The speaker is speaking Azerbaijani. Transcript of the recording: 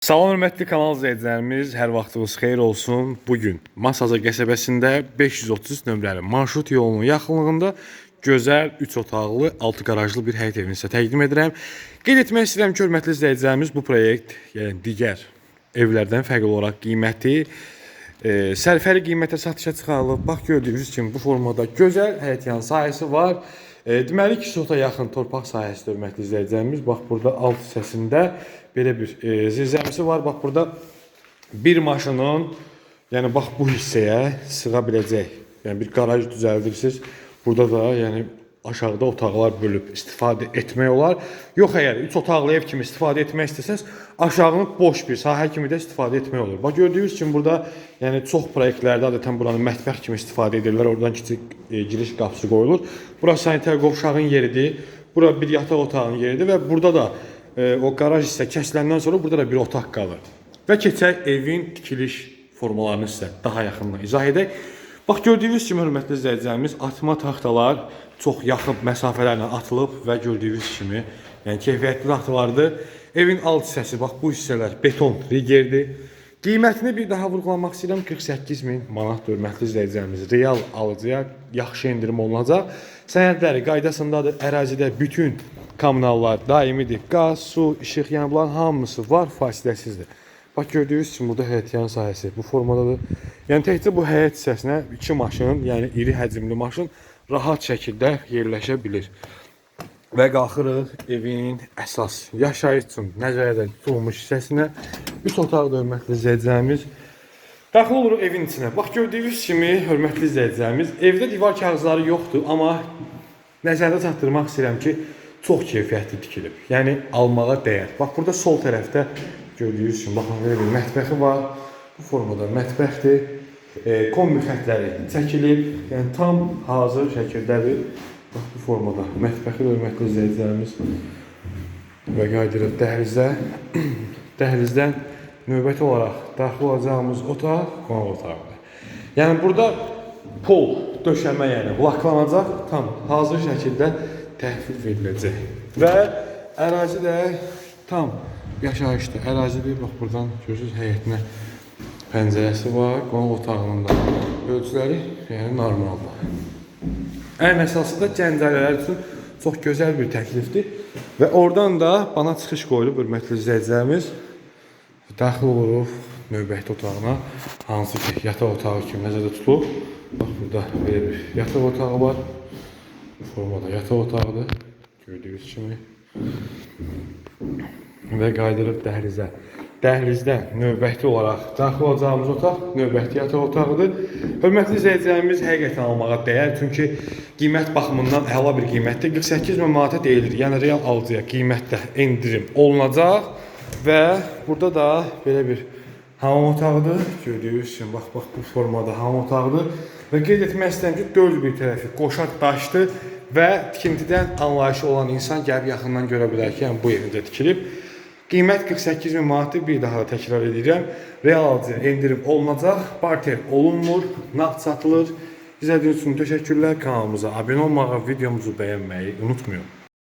Salam hörmətli kanal izləyicilərimiz, hər vaxtınız xeyir olsun. Bu gün Masazı qəsəbəsində 533 nömrəli marşrut yolunun yaxınlığında gözəl 3 otaqlı, 6 qarajlı bir həyət evini sizə təqdim edirəm. Qeyd etmək istəyirəm ki, hörmətli izləyicilərimiz, bu proyekt, yəni digər evlərdən fərqli olaraq qiyməti e, sərfəli qiymətə satışa çıxarılıb. Bax gördüyünüz kimi bu formada gözəl həyətyan sahəsi var. E, deməli 2 sota yaxın torpaq sahəsi hörmətli izləyicilərimiz. Bax burada alt hissəsində belə bir e, zirzəmisi var. Bax burada bir maşının, yəni bax bu hissəyə sığa biləcək. Yəni bir qaraj düzəldirsiniz. Burada da yəni aşağıda otaqlar bölüb istifadə etmək olar. Yox əgər 3 otaqlı ev kimi istifadə etmək istəsəz, aşağını boş bir sahə kimi də istifadə etmək olur. Bax gördüyünüz kimi burada yəni çox proyektlərdə adətən buranı mətbəx kimi istifadə edirlər. Oradan kiçik e, giriş qapısı qoyulur. Bura sanitar qovşağın yeridir. Bura bir yataq otağının yeridir və burada da e, o qaraj hissə kəsiləndən sonra burada da bir otaq qalır. Və keçək evin tikiliş formalarını sizə daha yaxından izah edək. Bax gördüyünüz kimi hörmətli izləyicilərimiz atma taxtalar çox yaxın məsafələrlə atılıb və gördüyünüz kimi yəni keyfiyyətli taxtalardır. Evin alt hissəsi bax bu hissələr beton rigerdir. Qiymətini bir daha vurğulamaq istəyirəm 48 min manat hörmətli izləyicilərimiz real alıcıya yaxşı endirim olunacaq. Sənədləri qaydasındadır. Ərazidə bütün kommunallar daimidir. Qaz, su, işıq, yəni bunların hamısı var, fasiləsizdir. Bax gördüyünüz kimi burada həyətyan sahəsi bu formadadır. Yəni təkcə bu həyət hissəsinə 2 maşın, yəni iri həcmli maşın rahat şəkildə yerləşə bilir. Və qalxırıq evin əsas yaşayış üçün nəzərdə tutulmuş hissəsinə. 3 otaqlı hörmətli izləyicilərimiz. Daxil oluruq evin içinə. Bax gördüyünüz kimi hörmətli izləyicilərimiz, evdə divar kağızları yoxdur, amma nəzərdə çatdırmaq istəyirəm ki, çox keyfiyyətli tikilib. Yəni almağa dəyər. Bax burada sol tərəfdə gördüyünüz kimi baxın belə bir mətbəxi var. Bu formada mətbəxdir. E, kombi xətləri çəkilib. Yəni tam hazır şəkildədir. Bax bu formada mətbəxi hörmətli izləyicilərimiz. Və qaydırıb dəhlizə. Dəhlizdən növbəti olaraq daxil olacağımız otaq qonaq otağıdır. Yəni burada pol döşəmə yəni bloklanacaq, tam hazır şəkildə təhvil veriləcək. Və ərazi də tam yaşayışlı ərazidir. Bax buradan görürsüz həyətinə pəncərəsi var, qonaq otağının da ölçüləri yəni normaldır. Ən əsası da gənc ailələr üçün çox gözəl bir təklifdir. Və oradan da bana çıxış qoyulub hörmətli izləyicilərimiz. Daxil oluruq növbəti otağına, hansı ki yataq otağı kimi nəzərdə tutulub. Bax burada belə bir yataq otağı var. Bu formada yataq otağıdır. Gördüyünüz kimi. Və qaydırıb dəhlizə. Dəhlizdə növbəti olaraq daxil olacağımız otaq növbəti yataq otağıdır. Hörmətli izləyicilərimiz həqiqətən almağa dəyər, çünki qiymət baxımından əla bir qiymətdir. 48 min manata deyilir. Yəni real alıcıya qiymətdə endirim olunacaq və burada da belə bir hamam otağıdır. Gördüyünüz kimi bax bax bu formada hamam otağıdır. Və qeyd etmək istəyirəm ki, dörd bir tərəfi qoşaq daşdır və tikintidən anlayışı olan insan gəlib yaxından görə bilər ki, yəni bu evdə tikilib. Qiymət 48 min manatdır. Bir daha da təkrar edirəm. Real alıcıya endirim olunacaq. Barter olunmur, nağd satılır. İzlədiyiniz üçün təşəkkürlər. Kanalımıza abunə olmağı, videomuzu bəyənməyi unutmayın.